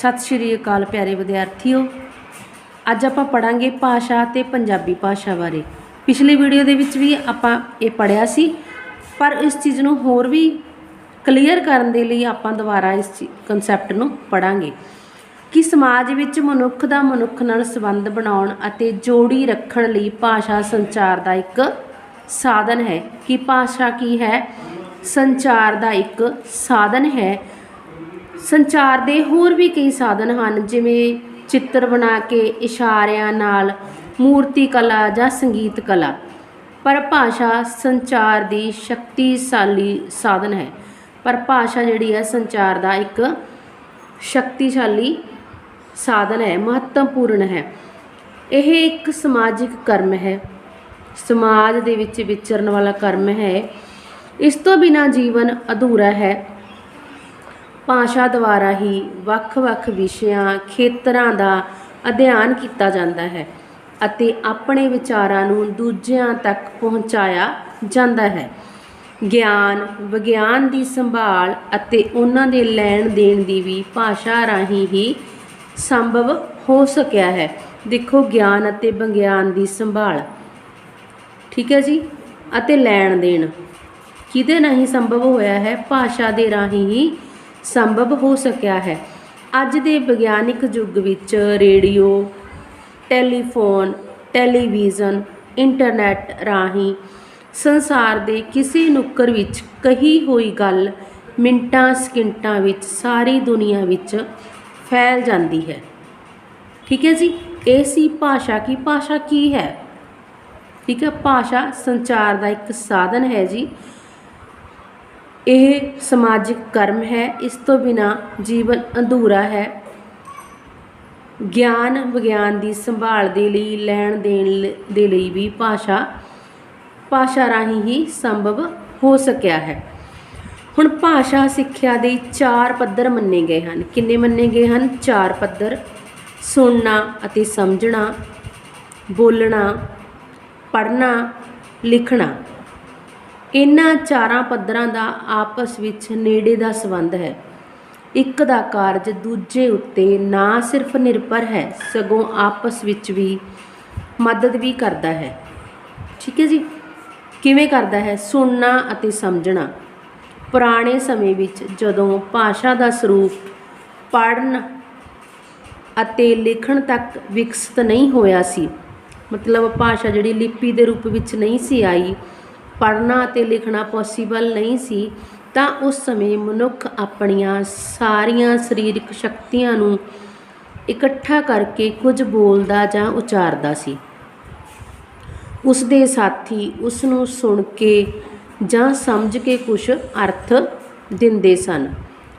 ਸਤਿ ਸ਼੍ਰੀ ਅਕਾਲ ਪਿਆਰੇ ਵਿਦਿਆਰਥੀਓ। ਅੱਜ ਆਪਾਂ ਪੜਾਂਗੇ ਭਾਸ਼ਾ ਤੇ ਪੰਜਾਬੀ ਭਾਸ਼ਾ ਬਾਰੇ। ਪਿਛਲੀ ਵੀਡੀਓ ਦੇ ਵਿੱਚ ਵੀ ਆਪਾਂ ਇਹ ਪੜਿਆ ਸੀ, ਪਰ ਇਸ ਚੀਜ਼ ਨੂੰ ਹੋਰ ਵੀ ਕਲੀਅਰ ਕਰਨ ਦੇ ਲਈ ਆਪਾਂ ਦੁਬਾਰਾ ਇਸ ਕਨਸੈਪਟ ਨੂੰ ਪੜਾਂਗੇ। ਕਿ ਸਮਾਜ ਵਿੱਚ ਮਨੁੱਖ ਦਾ ਮਨੁੱਖ ਨਾਲ ਸੰਬੰਧ ਬਣਾਉਣ ਅਤੇ ਜੋੜੀ ਰੱਖਣ ਲਈ ਭਾਸ਼ਾ ਸੰਚਾਰ ਦਾ ਇੱਕ ਸਾਧਨ ਹੈ। ਕਿ ਭਾਸ਼ਾ ਕੀ ਹੈ? ਸੰਚਾਰ ਦਾ ਇੱਕ ਸਾਧਨ ਹੈ। ਸੰਚਾਰ ਦੇ ਹੋਰ ਵੀ ਕਈ ਸਾਧਨ ਹਨ, ਜਿਵੇਂ ਚਿੱਤਰ ਬਣਾ ਕੇ ਇਸ਼ਾਰਿਆਂ ਨਾਲ ਮੂਰਤੀ ਕਲਾ ਜਾਂ ਸੰਗੀਤ ਕਲਾ। ਪਰ ਭਾਸ਼ਾ ਸੰਚਾਰ ਦੀ ਸ਼ਕਤੀਸ਼ਾਲੀ ਸਾਧਨ ਹੈ। ਪਰ ਭਾਸ਼ਾ ਜਿਹੜੀ ਹੈ ਸੰਚਾਰ ਦਾ ਇੱਕ ਸ਼ਕਤੀਸ਼ਾਲੀ ਸਾਧਨ ਹੈ, ਮਹੱਤਵਪੂਰਨ ਹੈ। ਇਹ ਇੱਕ ਸਮਾਜਿਕ ਕਰਮ ਹੈ। ਸਮਾਜ ਦੇ ਵਿੱਚ ਵਿਚਰਨ ਵਾਲਾ ਕਰਮ ਹੈ। ਇਸ ਤੋਂ ਬਿਨਾ ਜੀਵਨ ਅਧੂਰਾ ਹੈ। ਭਾਸ਼ਾ ਦੁਆਰਾ ਹੀ ਵੱਖ-ਵੱਖ ਵਿਸ਼ਿਆਂ, ਖੇਤਰਾਂ ਦਾ ਅਧਿਐਨ ਕੀਤਾ ਜਾਂਦਾ ਹੈ ਅਤੇ ਆਪਣੇ ਵਿਚਾਰਾਂ ਨੂੰ ਦੂਜਿਆਂ ਤੱਕ ਪਹੁੰਚਾਇਆ ਜਾਂਦਾ ਹੈ। ਗਿਆਨ, ਵਿਗਿਆਨ ਦੀ ਸੰਭਾਲ ਅਤੇ ਉਹਨਾਂ ਦੇ ਲੈਣ ਦੇਣ ਦੀ ਵੀ ਭਾਸ਼ਾ ਰਾਹੀਂ ਹੀ ਸੰਭਵ ਹੋ ਸਕਿਆ ਹੈ। ਦੇਖੋ, ਗਿਆਨ ਅਤੇ ਵਿਗਿਆਨ ਦੀ ਸੰਭਾਲ। ਠੀਕ ਹੈ ਜੀ? ਅਤੇ ਲੈਣ ਦੇਣ। ਕਿਹਦੇ ਰਾਹੀਂ ਸੰਭਵ ਹੋਇਆ ਹੈ? ਭਾਸ਼ਾ ਦੇ ਰਾਹੀਂ ਹੀ ਸੰਭਵ ਹੋ ਸਕਿਆ ਹੈ। ਅੱਜ ਦੇ ਵਿਗਿਆਨਿਕ ਯੁੱਗ ਵਿੱਚ ਰੇਡੀਓ, ਟੈਲੀਫੋਨ, ਟੈਲੀਵਿਜ਼ਨ, ਇੰਟਰਨੈਟ ਰਾਹੀਂ ਸੰਸਾਰ ਦੇ ਕਿਸੇ ਨੁੱਕਰ ਵਿੱਚ ਕਹੀ ਹੋਈ ਗੱਲ ਮਿੰਟਾਂ ਸਕਿੰਟਾਂ ਵਿੱਚ ਸਾਰੀ ਦੁਨੀਆ ਵਿੱਚ ਫੈਲ ਜਾਂਦੀ ਹੈ। ਠੀਕ ਹੈ ਜੀ? ਇਹ ਸੀ ਭਾਸ਼ਾ ਕੀ? ਭਾਸ਼ਾ ਕੀ ਹੈ? ਠੀਕ ਹੈ, ਭਾਸ਼ਾ ਸੰਚਾਰ ਦਾ ਇੱਕ ਸਾਧਨ ਹੈ ਜੀ। ਇਹ ਸਮਾਜਿਕ ਕਰਮ ਹੈ, ਇਸ ਤੋਂ ਬਿਨਾ ਜੀਵਨ ਅਧੂਰਾ ਹੈ। ਗਿਆਨ ਵਿਗਿਆਨ ਦੀ ਸੰਭਾਲ ਦੇ ਲਈ, ਲੈਣ ਦੇਣ ਲ- ਦੇ ਲਈ ਵੀ ਭਾਸ਼ਾ ਭਾਸ਼ਾ ਰਾਹੀਂ ਹੀ ਸੰਭਵ ਹੋ ਸਕਿਆ ਹੈ। ਹੁਣ ਭਾਸ਼ਾ ਸਿੱਖਿਆ ਦੇ ਚਾਰ ਪੱਧਰ ਮੰਨੇ ਗਏ ਹਨ। ਕਿੰਨੇ ਮੰਨੇ ਗਏ ਹਨ? ਚਾਰ ਪੱਧਰ। ਸੁਣਨਾ ਅਤੇ ਸਮਝਣਾ, ਬੋਲਣਾ, ਪੜ੍ਹਨਾ, ਲਿਖਣਾ। ਇਹਨਾਂ ਚਾਰਾਂ ਪੱਧਰਾਂ ਦਾ ਆਪਸ ਵਿੱਚ ਨੇੜੇ ਦਾ ਸੰਬੰਧ ਹੈ। ਇੱਕ ਦਾ ਕਾਰਜ ਦੂਜੇ ਉੱਤੇ ਨਾ ਸਿਰਫ ਨਿਰਭਰ ਹੈ, ਸਗੋਂ ਆਪਸ ਵਿੱਚ ਵੀ ਮਦਦ ਵੀ ਕਰਦਾ ਹੈ। ਠੀਕ ਹੈ ਜੀ? ਕਿਵੇਂ ਕਰਦਾ ਹੈ? ਸੁਣਨਾ ਅਤੇ ਸਮਝਣਾ। ਪੁਰਾਣੇ ਸਮੇਂ ਵਿੱਚ ਜਦੋਂ ਭਾਸ਼ਾ ਦਾ ਸਰੂਪ ਪੜ੍ਹਨ ਅਤੇ ਲਿਖਣ ਤੱਕ ਵਿਕਸਿਤ ਨਹੀਂ ਹੋਇਆ ਸੀ, ਮਤਲਬ ਭਾਸ਼ਾ ਜਿਹੜੀ ਲਿਪੀ ਦੇ ਰੂਪ ਵਿੱਚ ਨਹੀਂ ਸੀ ਆਈ ਪੜ੍ਹਨਾ ਅਤੇ ਲਿਖਣਾ ਪੋਸੀਬਲ ਨਹੀਂ ਸੀ, ਤਾਂ ਉਸ ਸਮੇਂ ਮਨੁੱਖ ਆਪਣੀਆਂ ਸਾਰੀਆਂ ਸਰੀਰਕ ਸ਼ਕਤੀਆਂ ਨੂੰ ਇਕੱਠਾ ਕਰਕੇ ਕੁਝ ਬੋਲਦਾ ਜਾਂ ਉਚਾਰਦਾ ਸੀ। ਉਸ ਦੇ ਸਾਥੀ ਉਸ ਨੂੰ ਸੁਣ ਕੇ ਜਾਂ ਸਮਝ ਕੇ ਕੁਝ ਅਰਥ ਦਿੰਦੇ ਸਨ।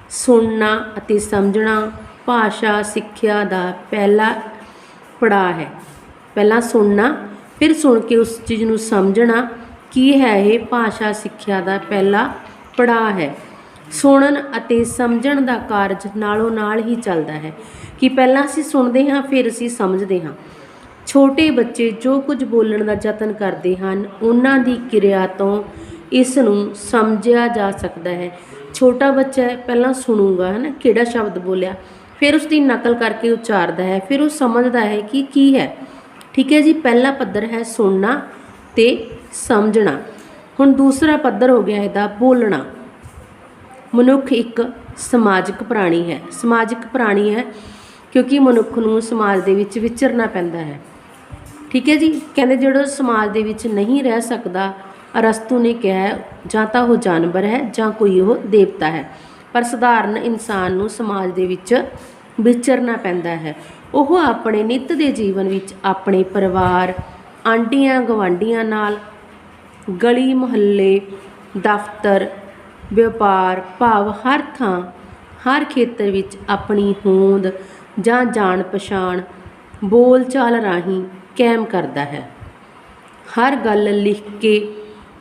ਸੁਣਨਾ ਅਤੇ ਸਮਝਣਾ ਭਾਸ਼ਾ ਸਿੱਖਿਆ ਦਾ ਪਹਿਲਾ ਪੜਾਅ ਹੈ। ਪਹਿਲਾਂ ਸੁਣਨਾ, ਫਿਰ ਸੁਣ ਕੇ ਉਸ ਚੀਜ਼ ਨੂੰ ਸਮਝਣਾ ਕੀ ਹੈ ਇਹ ਭਾਸ਼ਾ ਸਿੱਖਿਆ ਦਾ ਪਹਿਲਾ ਪੜਾਅ ਹੈ? ਸੁਣਨ ਅਤੇ ਸਮਝਣ ਦਾ ਕਾਰਜ ਨਾਲੋਂ ਨਾਲ ਹੀ ਚੱਲਦਾ ਹੈ। ਕਿ ਪਹਿਲਾਂ ਅਸੀਂ ਸੁਣਦੇ ਹਾਂ, ਫਿਰ ਅਸੀਂ ਸਮਝਦੇ ਹਾਂ। ਛੋਟੇ ਬੱਚੇ ਜੋ ਕੁਝ ਬੋਲਣ ਦਾ ਯਤਨ ਕਰਦੇ ਹਨ, ਉਹਨਾਂ ਦੀ ਕਿਰਿਆ ਤੋਂ ਇਸ ਨੂੰ ਸਮਝਿਆ ਜਾ ਸਕਦਾ ਹੈ। ਛੋਟਾ ਬੱਚਾ ਪਹਿਲਾਂ ਸੁਣੂਗਾ ਹੈ ਨਾ ਕਿਹੜਾ ਸ਼ਬਦ ਬੋਲਿਆ? ਫਿਰ ਉਸ ਦੀ ਨਕਲ ਕਰਕੇ ਉਚਾਰਦਾ ਹੈ, ਫਿਰ ਉਹ ਸਮਝਦਾ ਹੈ ਕਿ ਕੀ ਹੈ। ਠੀਕ ਹੈ ਜੀ, ਪਹਿਲਾ ਪੱਧਰ ਹੈ ਸੁਣਨਾ ਤੇ ਸਮਝਣਾ। ਹੁਣ ਦੂਸਰਾ ਪੱਧਰ ਹੋ ਗਿਆ ਇਹਦਾ ਬੋਲਣਾ। ਮਨੁੱਖ ਇੱਕ ਸਮਾਜਿਕ ਪ੍ਰਾਣੀ ਹੈ। ਸਮਾਜਿਕ ਪ੍ਰਾਣੀ ਹੈ ਕਿਉਂਕਿ ਮਨੁੱਖ ਨੂੰ ਸਮਾਜ ਦੇ ਵਿੱਚ ਵਿਚਰਨਾ ਪੈਂਦਾ ਹੈ। ਠੀਕ ਹੈ ਜੀ? ਕਹਿੰਦੇ ਜਿਹੜਾ ਸਮਾਜ ਦੇ ਵਿੱਚ ਨਹੀਂ ਰਹਿ ਸਕਦਾ, ਅਰਸਤੂ ਨੇ ਕਿਹਾ, ਜਾਂ ਤਾਂ ਉਹ ਜਾਨਵਰ ਹੈ, ਜਾਂ ਕੋਈ ਉਹ ਦੇਵਤਾ ਹੈ। ਪਰ ਸਧਾਰਨ ਇਨਸਾਨ ਨੂੰ ਸਮਾਜ ਦੇ ਵਿੱਚ ਵਿਚਰਨਾ ਪੈਂਦਾ ਹੈ। ਉਹ ਆਪਣੇ ਨਿੱਤ ਦੇ ਜੀਵਨ ਵਿੱਚ ਆਪਣੇ ਪਰਿਵਾਰ ਆਂਢੀਆਂ ਗੁਆਂਢੀਆਂ ਨਾਲ ਗਲੀ, ਮੁਹੱਲੇ, ਦਫ਼ਤਰ, ਵਪਾਰ, ਭਾਵ ਹਰ ਥਾਂ, ਹਰ ਖੇਤਰ ਵਿੱਚ ਆਪਣੀ ਹੋਂਦ ਜਾਂ ਜਾਣ ਪਛਾਣ ਬੋਲ ਚਾਲ ਰਾਹੀਂ ਕਾਇਮ ਕਰਦਾ ਹੈ। ਹਰ ਗੱਲ ਲਿਖ ਕੇ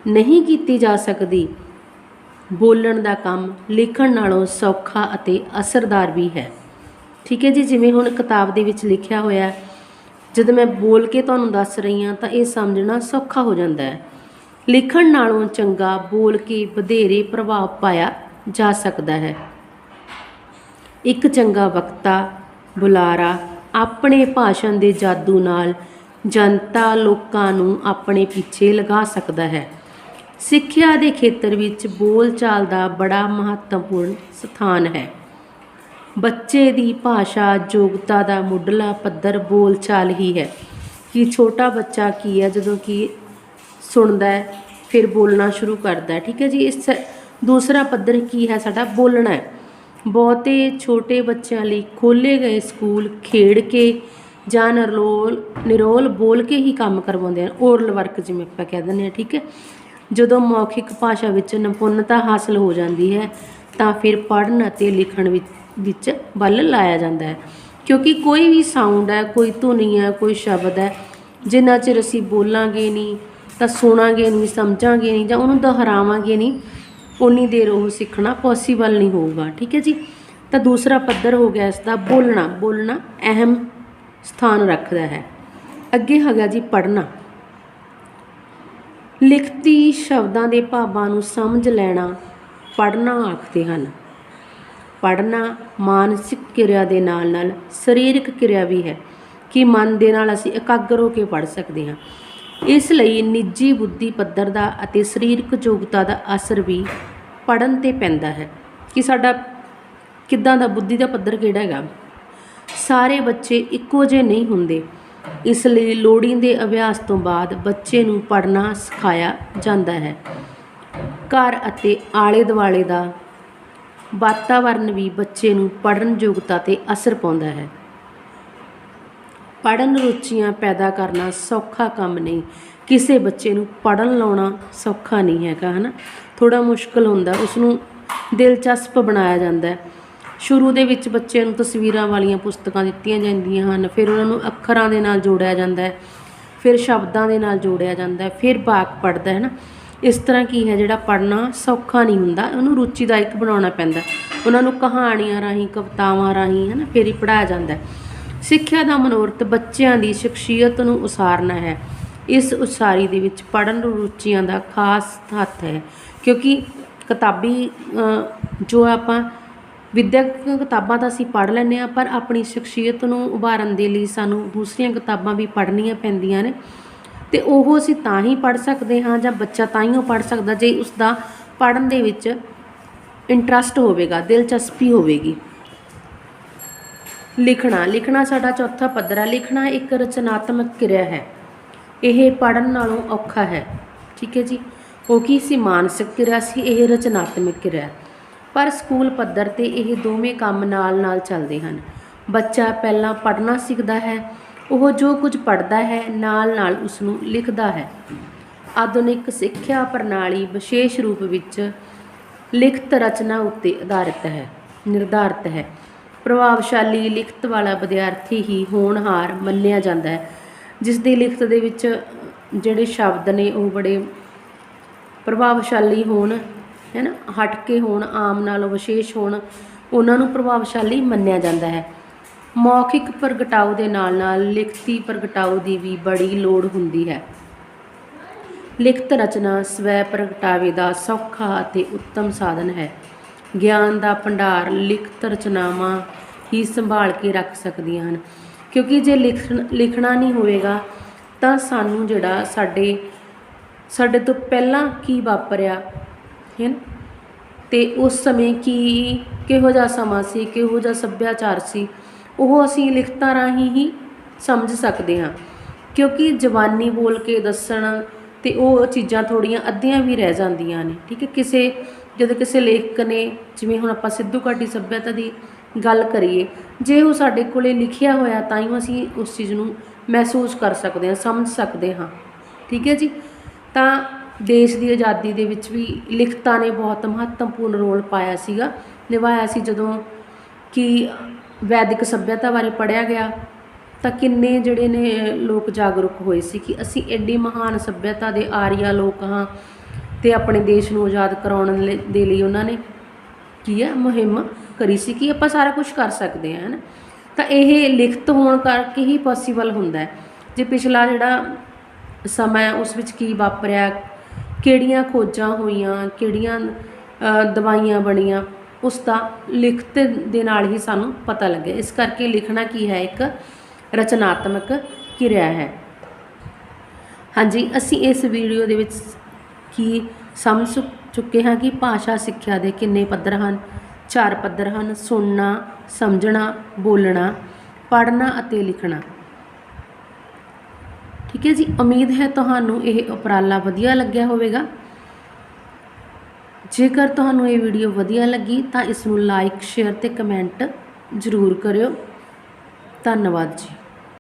ਨਹੀਂ ਕੀਤੀ ਜਾ ਸਕਦੀ। ਬੋਲਣ ਦਾ ਕੰਮ ਲਿਖਣ ਨਾਲੋਂ ਸੌਖਾ ਅਤੇ ਅਸਰਦਾਰ ਵੀ ਹੈ। ਠੀਕ ਹੈ ਜੀ, ਜਿਵੇਂ ਹੁਣ ਕਿਤਾਬ ਦੇ ਵਿੱਚ ਲਿਖਿਆ ਹੋਇਆ ਜਦ ਮੈਂ ਬੋਲ ਕੇ ਤੁਹਾਨੂੰ ਦੱਸ ਰਹੀ ਹਾਂ ਤਾਂ ਇਹ ਸਮਝਣਾ ਸੌਖਾ ਹੋ ਜਾਂਦਾ ਹੈ। ਲਿਖਣ ਨਾਲੋਂ ਚੰਗਾ ਬੋਲ ਕੇ ਵਧੇਰੇ ਪ੍ਰਭਾਵ ਪਾਇਆ ਜਾ ਸਕਦਾ ਹੈ। ਇੱਕ ਚੰਗਾ ਵਕਤਾ, ਬੁਲਾਰਾ, ਆਪਣੇ ਭਾਸ਼ਣ ਦੇ ਜਾਦੂ ਨਾਲ ਜਨਤਾ ਲੋਕਾਂ ਨੂੰ ਆਪਣੇ ਪਿੱਛੇ ਲਗਾ ਸਕਦਾ ਹੈ। ਸਿੱਖਿਆ ਦੇ ਖੇਤਰ ਵਿੱਚ ਬੋਲਚਾਲ ਦਾ ਬੜਾ ਮਹੱਤਵਪੂਰਨ ਸਥਾਨ ਹੈ। ਬੱਚੇ ਦੀ ਭਾਸ਼ਾ, ਯੋਗਤਾ ਦਾ ਮੁੱਢਲਾ ਪੱਧਰ ਬੋਲਚਾਲ ਹੀ ਹੈ। ਕਿ ਛੋਟਾ ਬੱਚਾ ਕੀ ਹੈ, ਜਦੋਂ ਕਿ ਸੁਣਦਾ ਫਿਰ ਬੋਲਣਾ ਸ਼ੁਰੂ ਕਰਦਾ ਠੀਕ ਹੈ ਜੀ, ਇਸ ਦੂਸਰਾ ਪੱਧਰ ਕੀ ਹੈ ਸਾਡਾ? ਬੋਲਣਾ ਹੈ। ਬਹੁਤੇ ਛੋਟੇ ਬੱਚਿਆਂ ਲਈ ਖੋਲੇ ਗਏ ਸਕੂਲ ਖੇਡ ਕੇ ਜਾਂ ਨਿਰੋਲ ਨਿਰੋਲ ਬੋਲ ਕੇ ਹੀ ਕੰਮ ਕਰਵਾਉਂਦੇ ਹਨ। ਓਰਲ ਵਰਕ ਜਿਵੇਂ ਆਪਾਂ ਕਹਿ ਦਿੰਦੇ ਹਾਂ, ਠੀਕ ਹੈ। ਜਦੋਂ ਮੌਖਿਕ ਭਾਸ਼ਾ ਵਿੱਚ ਨਿਪੁੰਨਤਾ ਹਾਸਲ ਹੋ ਜਾਂਦੀ ਹੈ, ਤਾਂ ਫਿਰ ਪੜ੍ਹਨ ਅਤੇ ਲਿਖਣ ਵਿੱਚ ਵਿੱਚ ਬਲ ਲਾਇਆ ਜਾਂਦਾ ਹੈ। ਕਿਉਂਕਿ ਕੋਈ ਵੀ ਸਾਊਂਡ ਹੈ, ਕੋਈ ਧੁਨੀ ਹੈ, ਕੋਈ ਸ਼ਬਦ ਹੈ, ਜਿੰਨਾ ਚਿਰ ਅਸੀਂ ਬੋਲਾਂਗੇ ਨਹੀਂ, ਤਾਂ ਸੁਣਾਂਗੇ ਨਹੀਂ, ਸਮਝਾਂਗੇ ਨਹੀਂ, ਜਾਂ ਉਹਨੂੰ ਦੁਹਰਾਵਾਂਗੇ ਨਹੀਂ ਉਨੀ ਦੇਰ ਉਹ ਸਿੱਖਣਾ ਪੋਸੀਬਲ ਨਹੀਂ ਹੋਊਗਾ, ਠੀਕ ਹੈ ਜੀ? ਤਾਂ ਦੂਸਰਾ ਪੱਧਰ ਹੋ ਗਿਆ ਇਸ ਦਾ ਬੋਲਣਾ। ਬੋਲਣਾ ਅਹਿਮ ਸਥਾਨ ਰੱਖਦਾ ਹੈ। ਅੱਗੇ ਹੈਗਾ ਜੀ ਪੜ੍ਹਨਾ। ਲਿਖਤੀ ਸ਼ਬਦਾਂ ਦੇ ਭਾਵਾਂ ਨੂੰ ਸਮਝ ਲੈਣਾ ਪੜ੍ਹਨਾ ਆਖਦੇ ਹਨ। ਪੜ੍ਹਨਾ ਮਾਨਸਿਕ ਕਿਰਿਆ ਦੇ ਨਾਲ ਨਾਲ ਸਰੀਰਕ ਕਿਰਿਆ ਵੀ ਹੈ ਕਿ ਮਨ ਦੇ ਨਾਲ ਅਸੀਂ ਇਕਾਗਰ ਹੋ ਕੇ ਪੜ੍ਹ ਸਕਦੇ ਹਾਂ। ਇਸ ਲਈ ਨਿੱਜੀ ਬੁੱਧੀ ਪੱਧਰ ਦਾ ਅਤੇ ਸਰੀਰਕ ਯੋਗਤਾ ਦਾ ਅਸਰ ਵੀ ਪੜਨ ਤੇ ਪੈਂਦਾ ਹੈ। ਕਿ ਸਾਡਾ ਕਿੱਦਾਂ ਦਾ ਬੁੱਧੀ ਦਾ ਪੱਧਰ ਕਿਹੜਾ ਹੈਗਾ? ਸਾਰੇ ਬੱਚੇ ਇੱਕੋ ਜਿਹੇ ਨਹੀਂ ਹੁੰਦੇ। ਇਸ ਲਈ ਲੋੜੀਂਦੇ ਅਭਿਆਸ ਤੋਂ ਬਾਅਦ ਬੱਚੇ ਨੂੰ ਪੜ੍ਹਨਾ ਸਿਖਾਇਆ ਜਾਂਦਾ ਹੈ। ਘਰ ਅਤੇ ਆਲੇ ਦੁਆਲੇ ਦਾ ਵਾਤਾਵਰਨ ਵੀ ਬੱਚੇ ਨੂੰ ਪੜ੍ਹਨ ਯੋਗਤਾ ਤੇ ਅਸਰ ਪਾਉਂਦਾ ਹੈ। ਪੜ੍ਹਨ ਰੁਚੀਆਂ ਪੈਦਾ ਕਰਨਾ ਸੌਖਾ ਕੰਮ ਨਹੀਂ। ਕਿਸੇ ਬੱਚੇ ਨੂੰ ਪੜ੍ਹਨ ਲਾਉਣਾ ਸੌਖਾ ਨਹੀਂ ਹੈਗਾ, ਹਨਾ? ਥੋੜਾ ਮੁਸ਼ਕਲ ਹੁੰਦਾ ਉਸ ਨੂੰ ਦਿਲਚਸਪ ਬਣਾਇਆ ਜਾਂਦਾ ਸ਼ੁਰੂ ਦੇ ਵਿੱਚ ਬੱਚੇ ਨੂੰ ਤਸਵੀਰਾਂ ਵਾਲੀਆਂ ਪੁਸਤਕਾਂ ਦਿੱਤੀਆਂ ਜਾਂਦੀਆਂ ਹਨ, ਫਿਰ ਉਹਨਾਂ ਨੂੰ ਅੱਖਰਾਂ ਦੇ ਨਾਲ ਜੋੜਿਆ ਜਾਂਦਾ ਹੈ, ਫਿਰ ਸ਼ਬਦਾਂ ਦੇ ਨਾਲ ਜੋੜਿਆ ਜਾਂਦਾ ਹੈ, ਫਿਰ ਵਾਕ ਪੜਦਾ ਹੈ ਨਾ ਇਸ ਤਰ੍ਹਾਂ ਕੀ ਹੈ ਜਿਹੜਾ ਪੜ੍ਹਨਾ ਸੌਖਾ ਨਹੀਂ ਹੁੰਦਾ, ਉਹਨੂੰ ਰੁਚੀਦਾਇਕ ਬਣਾਉਣਾ ਪੈਂਦਾ। ਉਹਨਾਂ ਨੂੰ ਕਹਾਣੀਆਂ ਰਾਹੀਂ, ਕਵਿਤਾਵਾਂ ਰਾਹੀਂ ਹੈ ਨਾ ਫਿਰ ਹੀ ਪੜਾਇਆ ਜਾਂਦਾ ਸਿੱਖਿਆ ਦਾ ਮਨੋਰਥ ਬੱਚਿਆਂ ਦੀ ਸ਼ਖਸੀਅਤ ਨੂੰ ਉਸਾਰਨਾ ਹੈ। ਇਸ ਉਸਾਰੀ ਦੇ ਵਿੱਚ ਪੜਨ ਰੁਚੀਆਂ ਦਾ ਖਾਸ ਹੱਥ ਹੈ, ਕਿਉਂਕਿ ਕਿਤਾਬੀ ਜੋ ਆਪਾਂ ਵਿਦਿਅਕ ਕਿਤਾਬਾਂ ਤਾਂ ਅਸੀਂ ਪੜ੍ਹ ਲੈਂਦੇ ਹਾਂ, ਪਰ ਆਪਣੀ ਸ਼ਖਸੀਅਤ ਨੂੰ ਉਭਾਰਨ ਦੇ ਲਈ ਸਾਨੂੰ ਦੂਸਰੀਆਂ ਕਿਤਾਬਾਂ ਵੀ ਪੜ੍ਹਨੀਆਂ ਪੈਂਦੀਆਂ ਨੇ। ਤੇ ਉਹ ਅਸੀਂ ਤਾਂ ਹੀ ਪੜ੍ਹ ਸਕਦੇ ਹਾਂ ਜਾਂ ਬੱਚਾ ਤਾਂ ਹੀ ਉਹ ਪੜ੍ਹ ਸਕਦਾ ਜੇ ਉਸ ਦਾ ਪੜ੍ਹਨ ਦੇ ਵਿੱਚ ਇੰਟਰਸਟ ਹੋਵੇਗਾ, ਦਿਲਚਸਪੀ ਹੋਵੇਗੀ। ਲਿਖਣਾ ਲਿਖਣਾ ਸਾਡਾ ਚੌਥਾ ਪੱਧਰ ਹੈ। ਲਿਖਣਾ ਇੱਕ ਰਚਨਾਤਮਕ ਕਿਰਿਆ ਹੈ। ਇਹ ਪੜਨ ਨਾਲੋਂ ਔਖਾ ਹੈ। ਠੀਕ ਹੈ ਜੀ? ਉਹ ਕੀ ਸੀ ਮਾਨਸਿਕ ਕਿਰਿਆ ਸੀ, ਇਹ ਰਚਨਾਤਮਕ ਕਿਰਿਆ ਪਰ ਸਕੂਲ ਪੱਧਰ ਤੇ ਇਹ ਦੋਵੇਂ ਕੰਮ ਨਾਲ-ਨਾਲ ਚੱਲਦੇ ਹਨ। ਬੱਚਾ ਪਹਿਲਾਂ ਪੜ੍ਹਨਾ ਸਿੱਖਦਾ ਹੈ ਉਹ ਜੋ ਕੁਝ ਪੜ੍ਹਦਾ ਹੈ ਨਾਲ-ਨਾਲ ਉਸ ਨੂੰ ਲਿਖਦਾ ਹੈ। ਆਧੁਨਿਕ ਸਿੱਖਿਆ ਪ੍ਰਣਾਲੀ ਵਿਸ਼ੇਸ਼ ਰੂਪ ਵਿੱਚ ਲਿਖਤ ਰਚਨਾ ਉੱਤੇ ਆਧਾਰਿਤ ਹੈ, ਨਿਰਧਾਰਿਤ ਹੈ। ਪ੍ਰਭਾਵਸ਼ਾਲੀ ਲਿਖਤ ਵਾਲਾ ਵਿਦਿਆਰਥੀ ਹੀ ਹੋਣਹਾਰ ਮੰਨਿਆ ਜਾਂਦਾ ਹੈ, ਜਿਸ ਦੀ ਲਿਖਤ ਦੇ ਵਿੱਚ ਜਿਹੜੇ ਸ਼ਬਦ ਨੇ ਉਹ ਬੜੇ ਪ੍ਰਭਾਵਸ਼ਾਲੀ ਹੋਣ, ਹੈ ਨਾ? ਹਟਕੇ ਹੋਣ, ਆਮ ਨਾਲੋਂ ਵਿਸ਼ੇਸ਼ ਹੋਣ, ਉਹਨਾਂ ਨੂੰ ਪ੍ਰਭਾਵਸ਼ਾਲੀ ਮੰਨਿਆ ਜਾਂਦਾ ਹੈ। ਮੌਖਿਕ ਪ੍ਰਗਟਾਓ ਦੇ ਨਾਲ ਨਾਲ ਲਿਖਤੀ ਪ੍ਰਗਟਾਓ ਦੀ ਵੀ ਬੜੀ ਲੋੜ ਹੁੰਦੀ ਹੈ। ਲਿਖਤ ਰਚਨਾ ਸਵੈ ਪ੍ਰਗਟਾਵੇ ਦਾ ਸੌਖਾ ਅਤੇ ਉੱਤਮ ਸਾਧਨ ਹੈ। ਗਿਆਨ ਦਾ ਭੰਡਾਰ ਲਿਖਤ ਰਚਨਾਵਾਂ ਹੀ ਸੰਭਾਲ ਕੇ ਰੱਖ ਸਕਦੀਆਂ ਹਨ। ਕਿਉਂਕਿ ਜੇ ਲਿਖਣ, ਲਿਖਣਾ ਨਹੀਂ ਹੋਵੇਗਾ, ਤਾਂ ਸਾਨੂੰ ਜਿਹੜਾ ਸਾਡੇ ਸਾਡੇ ਤੋਂ ਪਹਿਲਾਂ ਕੀ ਵਾਪਰਿਆ, ਹੈ ਤੇ ਉਸ ਸਮੇਂ ਕੀ, ਕਿਹੋ ਜਿਹਾ ਸਮਾਂ ਸੀ, ਕਿਹੋ ਜਿਹਾ ਸੱਭਿਆਚਾਰ ਸੀ ਉਹ ਅਸੀਂ ਲਿਖਤਾਂ ਰਾਹੀਂ ਹੀ ਸਮਝ ਸਕਦੇ ਹਾਂ। ਕਿਉਂਕਿ ਜ਼ਬਾਨੀ ਬੋਲ ਕੇ ਦੱਸਣ ਤੇ ਉਹ ਚੀਜ਼ਾਂ ਥੋੜੀਆਂ ਅੱਧੀਆਂ ਵੀ ਰਹਿ ਜਾਂਦੀਆਂ ਨੇ, ਠੀਕ ਹੈ? ਕਿਸੇ, ਜਦੋਂ ਕਿਸੇ ਲੇਖਕ ਨੇ, ਜਿਵੇਂ ਹੁਣ ਆਪਾਂ ਸਿੱਧੂ ਘਾਟੀ ਸੱਭਿਅਤਾ ਦੀ ਗੱਲ ਕਰੀਏ, ਜੇ ਉਹ ਸਾਡੇ ਕੋਲੇ ਲਿਖਿਆ ਹੋਇਆ ਤਾਂ ਹੀ ਅਸੀਂ ਉਸ ਚੀਜ਼ ਨੂੰ ਮਹਿਸੂਸ ਕਰ ਸਕਦੇ ਹਾਂ, ਸਮਝ ਸਕਦੇ ਹਾਂ। ਠੀਕ ਹੈ ਜੀ? ਤਾਂ ਦੇਸ਼ ਦੀ ਆਜ਼ਾਦੀ ਦੇ ਵਿੱਚ ਵੀ ਲਿਖਤਾਂ ਨੇ ਬਹੁਤ ਮਹੱਤਵਪੂਰਨ ਰੋਲ ਪਾਇਆ ਸੀਗਾ। ਨਿਭਾਇਆ ਸੀ ਜਦੋਂ ਕਿ ਵੈਦਿਕ ਸੱਭਿਅਤਾ ਬਾਰੇ ਪੜ੍ਹਿਆ ਗਿਆ ਤਾਂ ਕਿੰਨੇ ਜਿਹੜੇ ਨੇ ਲੋਕ ਜਾਗਰੂਕ ਹੋਏ ਸੀ ਕਿ ਅਸੀਂ ਐਡੀ ਮਹਾਨ ਸੱਭਿਅਤਾ ਦੇ ਆਰੀਆ ਲੋਕ ਹਾਂ ਤੇ ਆਪਣੇ ਦੇਸ਼ ਨੂੰ ਆਜ਼ਾਦ ਕਰਾਉਣ ਲਈ- ਦੇ ਲਈ ਉਹਨਾਂ ਨੇ ਕੀ ਹੈ ਮੁਹਿੰਮ ਕਰੀ ਸੀ ਕਿ ਆਪਾਂ ਸਾਰਾ ਕੁਝ ਕਰ ਸਕਦੇ ਹਾਂ ਹੈ ਨਾ ਤਾਂ ਇਹ ਲਿਖਤ ਹੋਣ ਕਰਕੇ ਹੀ ਪੋਸੀਬਲ ਹੁੰਦਾ ਹੈ। ਜੇ ਪਿਛਲਾ ਜਿਹੜਾ ਸਮਾਂ ਹੈ ਉਸ ਵਿੱਚ ਕੀ ਵਾਪਰਿਆ ਕਿਹੜੀਆਂ ਖੋਜਾਂ ਹੋਈਆਂ ਕਿਹੜੀਆਂ ਅ, ਦਵਾਈਆਂ ਬਣੀਆਂ ਉਸ ਦਾ ਲਿਖਤ ਦੇ ਨਾਲ ਹੀ ਸਾਨੂੰ ਪਤਾ ਲੱਗੇ। ਇਸ ਕਰਕੇ ਲਿਖਣਾ ਕੀ ਹੈ? ਇੱਕ ਰਚਨਾਤਮਕ ਕਿਰਿਆ ਹੈ। ਹਾਂਜੀ, ਅਸੀਂ ਇਸ ਵੀਡੀਓ ਦੇ ਵਿੱਚ ਕੀ ਸਮਝ ਚੁੱਕੇ ਹਾਂ ਕਿ ਭਾਸ਼ਾ ਸਿੱਖਿਆ ਦੇ ਕਿੰਨੇ ਪੱਧਰ ਹਨ? ਚਾਰ ਪੱਧਰ ਹਨ। ਸੁਣਨਾ, ਸਮਝਣਾ, ਬੋਲਣਾ, ਪੜ੍ਹਨਾ ਅਤੇ ਲਿਖਣਾ। ਠੀਕ ਹੈ ਜੀ? ਉਮੀਦ ਹੈ ਤੁਹਾਨੂੰ ਇਹ ਉਪਰਾਲਾ ਵਧੀਆ ਲੱਗਿਆ ਹੋਵੇਗਾ। ਜੇਕਰ ਤੁਹਾਨੂੰ ਇਹ ਵੀਡੀਓ ਵਧੀਆ ਲੱਗੀ ਤਾਂ ਇਸ ਨੂੰ ਲਾਈਕ ਸ਼ੇਅਰ ਤੇ ਕਮੈਂਟ ਜ਼ਰੂਰ ਕਰਿਓ। ਧੰਨਵਾਦ ਜੀ।